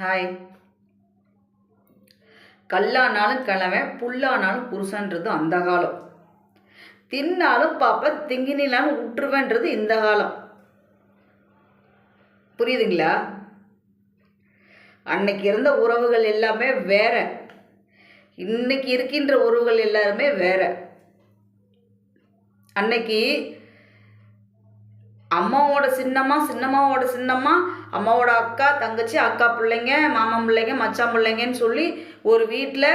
Hi கல்லானாலும் கிழவன் புல்லானாலும் புருஷன்றது அந்த காலம். தின்னாலும் பாப்ப திங்கினாலும் விட்டுருவேன்றது இந்த காலம். புரியுதுங்களா? அன்னைக்கு இருந்த உறவுகள் எல்லாமே வேற. இன்னைக்கு இருக்கின்ற உறவுகள் எல்லாருமே வேற. அன்னைக்கு அம்மாவோட சின்னம்மா சின்னம்மாவோட சின்னம்மா அம்மாவோட அக்கா தங்கச்சி அக்கா பிள்ளைங்க மாமா பிள்ளைங்க மச்சான் பிள்ளைங்கன்னு சொல்லி ஒரு வீட்டில்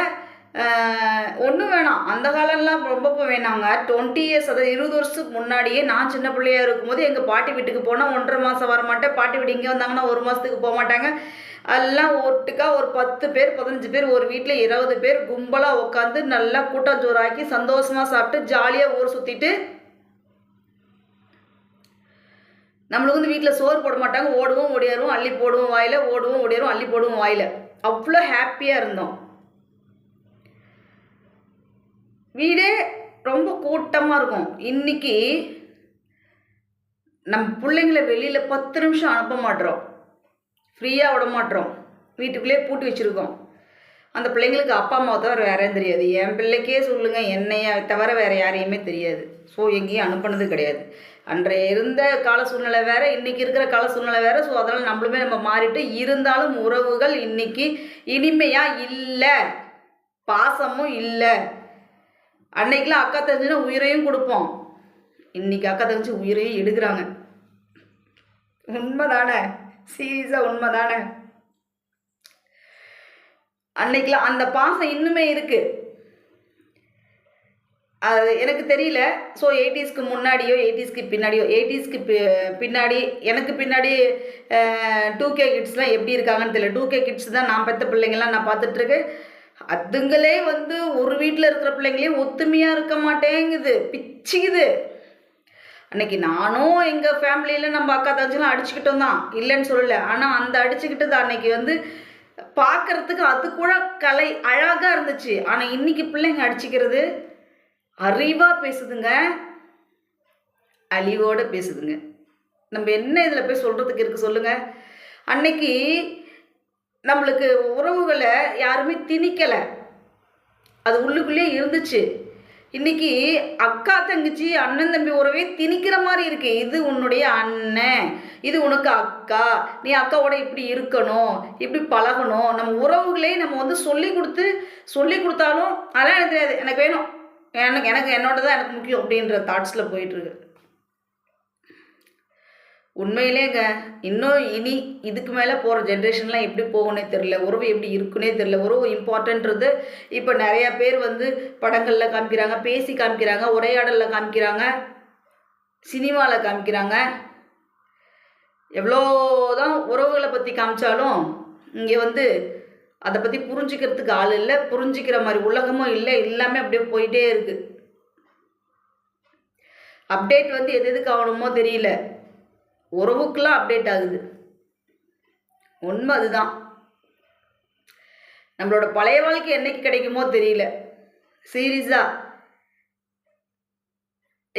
ஒன்றும் வேணாம். அந்த காலம்லாம் ரொம்ப வேணாங்க. டுவெண்ட்டி இயர்ஸ் அதாவது இருபது வருஷத்துக்கு முன்னாடியே நான் சின்ன பிள்ளையாக இருக்கும்போது எங்கள் பாட்டி வீட்டுக்கு போனால் ஒன்றரை மாதம் வர மாட்டேன் பாட்டி வீடு இங்கே வந்தாங்கன்னா ஒரு மாதத்துக்கு போக மாட்டாங்க. எல்லாம் ஒட்டுக்கா ஒரு பத்து பேர் பதினஞ்சு பேர் ஒரு வீட்டில் இருபது பேர் கும்பலாக உட்காந்து நல்லா கூட்டாஞ்சோறாக்கி சந்தோஷமாக சாப்பிட்டு ஜாலியாக ஊர் சுற்றிட்டு நம்மளுக்கு வந்து வீட்டில் சோறு போட மாட்டாங்க. ஓடுவோம் ஓடியாருவோம் அள்ளி போடுவோம் வாயில் ஓடுவோம் ஓடியாரும் அள்ளி போடுவோம் வாயில். அவ்வளோ ஹாப்பியாக இருந்தோம். வீடே ரொம்ப கூட்டமாக இருக்கும். இன்னைக்கு நம்ம பிள்ளைங்கள வெளியில் பத்து நிமிஷம் அனுப்ப மாட்டோம் ஃப்ரீயாக விட மாட்டோம் வீட்டுக்குள்ளேயே பூட்டி வச்சுருக்கோம். அந்த பிள்ளைங்களுக்கு அப்பா அம்மாவை தவிர வேறேயும் தெரியாது. என் பிள்ளைக்கே சொல்லுங்கள் என்னைய தவிர வேறு யாரையுமே தெரியாது. ஸோ எங்கேயும் அனுப்புனது கிடையாது. அன்றைய இருந்த கால சூழ்நிலை வேறு இன்றைக்கி இருக்கிற கால சூழ்நிலை வேறு. ஸோ அதனால் நம்மளுமே நம்ம மாறிட்டு இருந்தாலும் உறவுகள் இன்றைக்கி இனிமையாக இல்லை. பாசமும் இல்லை. அன்னைக்கெலாம் அக்கா தெரிஞ்சுன்னா உயிரையும் கொடுப்போம். இன்றைக்கி அக்கா தெரிஞ்சு உயிரையும் எடுக்கிறாங்க. உண்மைதானே? சீரியஸாக உண்மைதானே? அன்னைக்கெலாம் அந்த பாசம் இன்னுமே இருக்குது அது எனக்கு தெரியல. ஸோ எயிட்டிஸ்க்கு முன்னாடியோ எயிட்டிஸ்க்கு பின்னாடியோ எயிட்டிஸ்க்கு பின்னாடி எனக்கு பின்னாடி டூ கே கிட்ஸ்லாம் எப்படி இருக்காங்கன்னு தெரியல. டூ கே கிட்ஸ் தான் நான் பெற்ற பிள்ளைங்கள்லாம் நான் பார்த்துட்ருக்கேன். அதுங்களே வந்து ஒரு வீட்டில் இருக்கிற பிள்ளைங்களே ஒத்துமையாக இருக்க மாட்டேங்குது. பிச்சுக்குது. அன்னைக்கு நானும் எங்கள் ஃபேமிலியில் நம்ம அக்கா தங்கச்சிலாம் அடிச்சுக்கிட்டோம் தான். இல்லைன்னு சொல்லலை. ஆனால் அந்த அடிச்சுக்கிட்டது அன்னைக்கு வந்து பார்க்கறதுக்கு அது கூட கலை அழகாக இருந்துச்சு. ஆனால் இன்னைக்கு பிள்ளைங்க அடிச்சுக்கிறது அறிவாக பேசுதுங்க அழிவோடு பேசுதுங்க. நம்ம என்ன இதில் போய் சொல்கிறதுக்கு இருக்குது சொல்லுங்கள் அன்னைக்கு நம்மளுக்கு உறவுகளை யாருமே திணிக்கலை. அது உள்ளுக்குள்ளேயே இருந்துச்சு. இன்னைக்கு அக்கா தங்கச்சி அண்ணன் தம்பி உறவே திணிக்கிற மாதிரி இருக்கு. இது உன்னுடைய அண்ணன் இது உனக்கு அக்கா. நீ அக்காவோட இப்படி இருக்கணும் இப்படி பழகணும். நம்ம உறவுகளே நம்ம வந்து சொல்லி கொடுத்து சொல்லி கொடுத்தாலும் அதெல்லாம் எனக்கு தெரியாது. எனக்கு வேணும். எனக்கு எனக்கு என்னோட தான் எனக்கு முக்கியம் அப்படின்ற தாட்ஸில் போயிட்டுருக்கு. உண்மையிலேங்க இன்னும் இனி இதுக்கு மேலே போகிற ஜென்ரேஷன்லாம் எப்படி போகணே தெரில உறவு எப்படி இருக்குன்னே தெரில உறவு இம்பார்ட்டன்றது இப்போ நிறையா பேர் வந்து படங்களில் காமிக்கிறாங்க பேசி காமிக்கிறாங்க உரையாடலில் காமிக்கிறாங்க சினிமாவில் காமிக்கிறாங்க. எவ்வளோ தான் உறவுகளை பற்றி காமிச்சாலும் இங்கே வந்து அதை பற்றி புரிஞ்சுக்கிறதுக்கு ஆள் இல்லை புரிஞ்சிக்கிற மாதிரி உலகமும் இல்லை எல்லாமே அப்படியே போயிட்டே இருக்குது அப்டேட் வந்து எது எதுக்கு ஆகணுமோ தெரியல. உறவுக்கெல்லாம் அப்டேட் ஆகுது. உண்மை அதுதான். நம்மளோட பழைய வாழ்க்கை என்னைக்கு கிடைக்குமோ தெரியல. சீரியஸாக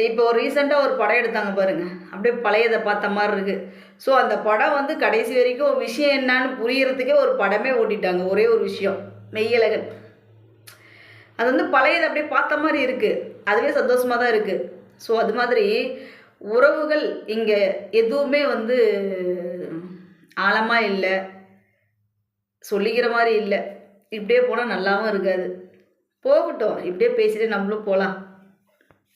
இப்போ ஒரு ரீசெண்டாக ஒரு படம் எடுத்தாங்க பாருங்கள் அப்படியே பழையதை பார்த்த மாதிரி இருக்குது ஸோ அந்த படம் வந்து கடைசி வரைக்கும் விஷயம் என்னான்னு புரியறதுக்கே ஒரு படமே ஓட்டிட்டாங்க. ஒரே ஒரு விஷயம். மெய்யழகன் அது வந்து பழையதை அப்படியே பார்த்த மாதிரி இருக்குது அதுவே சந்தோஷமாக தான் இருக்குது ஸோ அது மாதிரி உறவுகள் இங்கே எதுவுமே வந்து ஆழமாக இல்லை. சொல்லிக்கிற மாதிரி இல்லை. இப்படியே போனால் நல்லாவும் இருக்காது. போகட்டும். இப்படியே பேசிட்டு நம்மளும் போகலாம்